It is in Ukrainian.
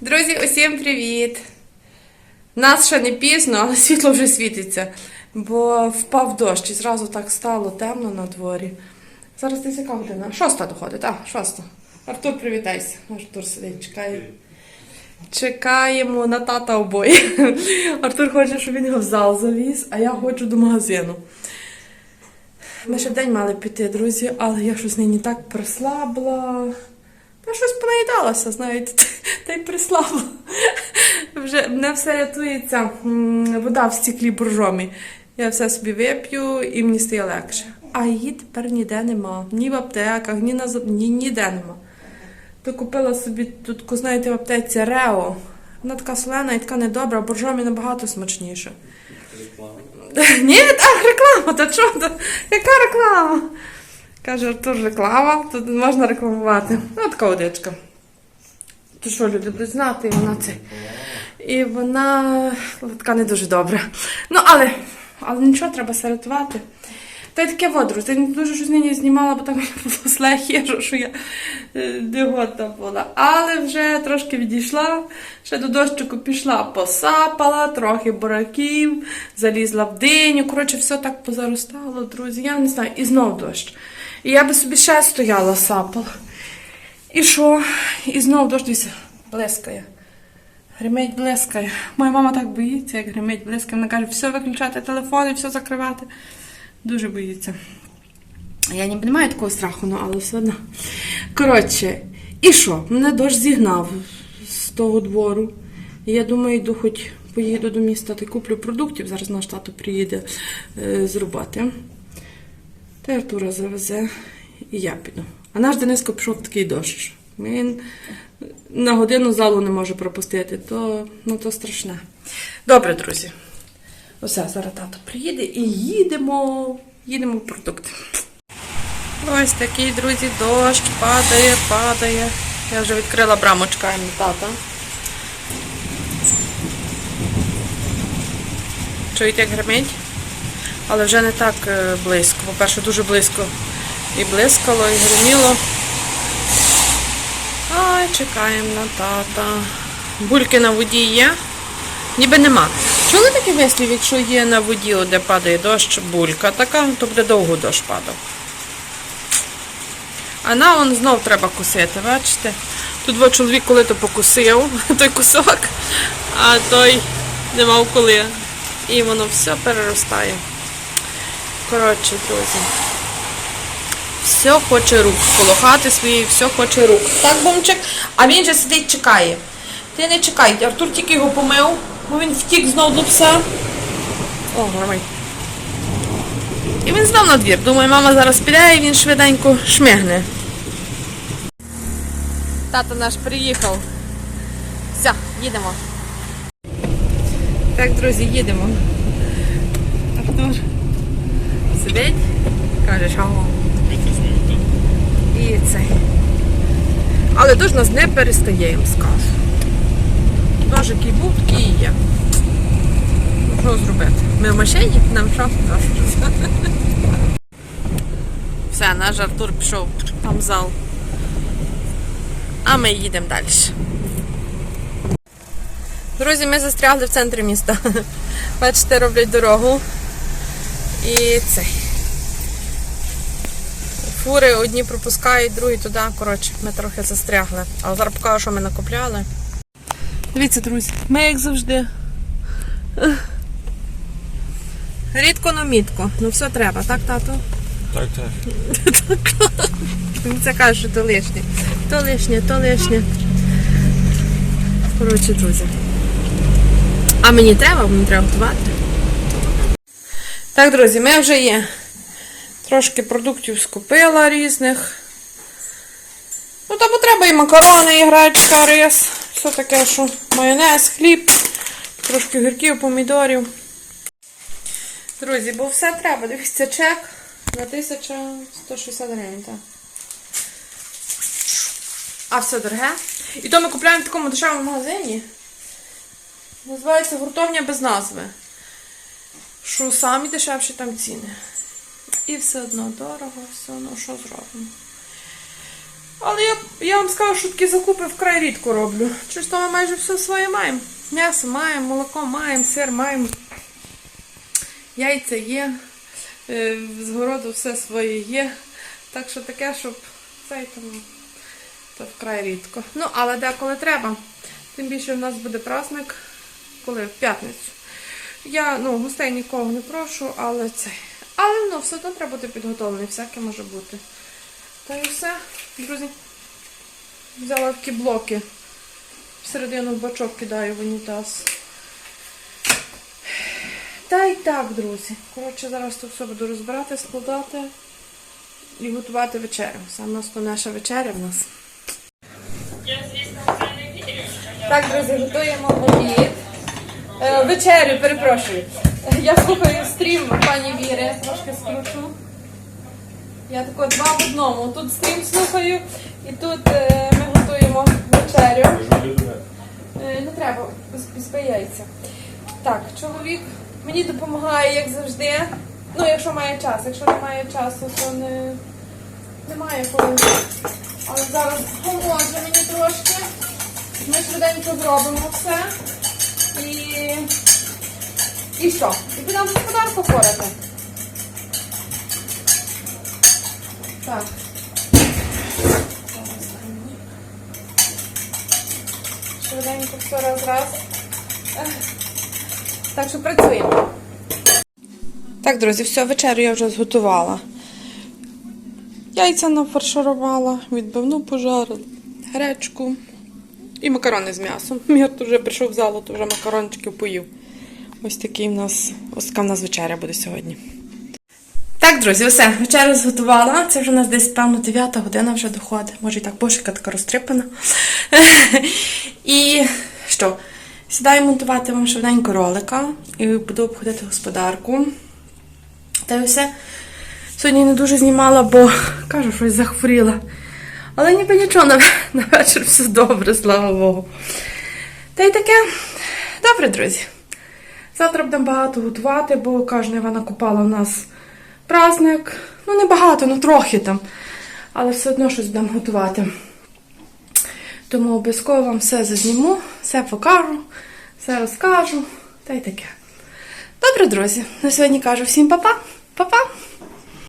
Друзі, усім привіт! Нас ще не пізно, але світло вже світиться, бо впав дощ і зразу так стало темно на дворі. Зараз десь яка година? Шоста доходить, а, шоста. Артур, привітайся. Артур сидить, чекає. Чекаємо на тата обоє. Артур хоче, щоб він його в зал завіз, а я хочу до магазину. Ми ще день мали піти, друзі, але я щось нині так прислабла. Я щось понаїдалася, знаєте, та й прислабла. Вже мене все рятується. Вода в стіклі боржомі. Я все собі вип'ю і мені стає легше. А її тепер ніде нема. Ні в аптеках, ні на ні, ніде нема. То купила собі тут, знаєте, в аптеці Рео. Вона така солена і така недобра, боржомі набагато смачніше. Ні, так, реклама, та чого? Яка реклама? Каже, Артур, реклама, тут можна рекламувати. Ну, така водичка. То що люди будуть знати, і вона це. І вона така не дуже добра. Ну, але, але нічого, треба саратувати. Та й таке водру. Ти дуже щось нині знімала, бо там було зле що я дивота була. Але вже трошки відійшла, ще до дощику пішла, посапала, трохи бураків, залізла в диню. Коротше, все так позаростало, друзі. Я не знаю, і знов дощ. І я би собі ще стояла, сапала. І що? І знов дощ дивіться, блискає. Гримить блискає. Моя мама так боїться, як гримить блискає. Вона каже, все виключати телефони, все закривати. Дуже боїться. Я не маю такого страху, ну, але все одно. Коротше, і що? Мене дощ зігнав з того двору. Я думаю, йду хоч поїду до міста та куплю продуктів. Зараз наш тато приїде е, з. Та Артура завезе, і я піду. А наш Дениско пішов такий дощ. Він на годину залу не може пропустити, то, ну, то страшне. Добре, друзі. Усе, зараз тато приїде і їдемо, їдемо в продукти. Ось такий, друзі, дощ падає, падає. Я вже відкрила браму, чекаємо тата. Чуєте, як гримить? Але вже не так е, близько. По-перше, дуже близько і блискало, і гриміло. Ай, чекаємо на тата. Бульки на воді є? Ніби нема. Чули такий вислів, якщо є на воді, де падає дощ, булька така, то буде довго дощ падав. А на он знов треба кусити, бачите? Тут два чоловік коли то покусив той кусок, а той не мав коли. І воно все переростає. Коротше, друзі. Все хоче рук. Коло хати своєї, все хоче рук. Так, бумчик? А він же сидить, чекає. Ти не чекай, Артур тільки його помив, бо він втік знов до пса. О, нормально. І він знов на двір. Думаю, мама зараз піде і він швиденько шмигне. Тато наш приїхав. Все, їдемо. Так, друзі, їдемо. Артур сидить, каже, що цей. Але дощ нас не перестає, я вам скажу. Дощ який був, такий і є. Що зробити? Ми в машині, нам що? Все, наш Артур пішов там в зал. А ми їдемо далі. Друзі, ми застрягли в центрі міста. Бачите, роблять дорогу. І цей. Фури одні пропускають, другі туди. Коротше, ми трохи застрягли. Але зараз покажу, що ми накупляли. Дивіться, друзі, ми як завжди. Рідко, но мітко. Ну все треба, так, тато? Так, так. Він це каже, що то лишнє. То лишнє, то лишнє. Коротше, друзі. А мені треба, мені треба готувати. Так, друзі, ми вже є. Трошки продуктів скупила різних. Ну, та бо треба і макарони, і гречка, рис. Все таке, що майонез, хліб, трошки гірків, помідорів. Друзі, бо все треба. Дивіться, чек на 1160 гривень. Так. А все дороге. І то ми купляємо в такому дешевому магазині. Називається гуртовня без назви. Що самі дешевші там ціни. І все одно дорого, все одно що зробимо. Але я, я вам скажу, що такі закупи вкрай рідко роблю. Через ми майже все своє маємо. М'ясо маємо, молоко маємо, сир маємо. Яйця є, е, з городу все своє є. Так що таке, щоб цей там, то вкрай рідко. Ну, але деколи треба. Тим більше в нас буде праздник, коли в п'ятницю. Я ну, гостей нікого не прошу, але це. Але ну, все одно треба бути підготовлений, всяке може бути. Та і все, друзі. Взяла такі блоки. Всередину в бачок кидаю в унітаз. Та й так, друзі. Коротше, зараз тут все буду розбирати, складати і готувати вечерю. Саме основніша вечеря в нас. Так, друзі, готуємо обід. Е, вечерю, перепрошую. Я слухаю стрім пані Віри, трошки скручу. Я тако два в одному. Тут стрім слухаю і тут е, ми готуємо вечерю. Е, не треба, яйця. Так, чоловік мені допомагає, як завжди. Ну, якщо має час. Якщо немає часу, то не, немає коли. Але зараз поможе мені трошки. Ми швиденько зробимо все. І. І що? І підемо господарку порати. Так. Швиденько все раз раз. Так що працюємо. Так, друзі, все, вечерю я вже зготувала. Яйця нафарширувала, відбивну пожарила, гречку і макарони з м'ясом. Мір вже прийшов в залу, то вже макарончиків поїв. Ось такий в нас, ось така в нас вечеря буде сьогодні. Так, друзі, все, вечерю зготувала. Це вже у нас десь, певно, 9 година вже доходить. Може і так бошика така розтрипана. І що? Сідаю монтувати вам швиденько ролика і буду обходити господарку. Та й все. Сьогодні не дуже знімала, бо кажу, щось захворіла. Але ніби нічого, на, вечір все добре, слава Богу. Та й таке. Добре, друзі. Завтра будемо багато готувати, бо кожна вона купала у нас праздник. Ну, не багато, ну трохи там. Але все одно щось будемо готувати. Тому обов'язково вам все зазніму, все покажу, все розкажу. Та й таке. Добре, друзі. На сьогодні кажу всім па-па. Па-па.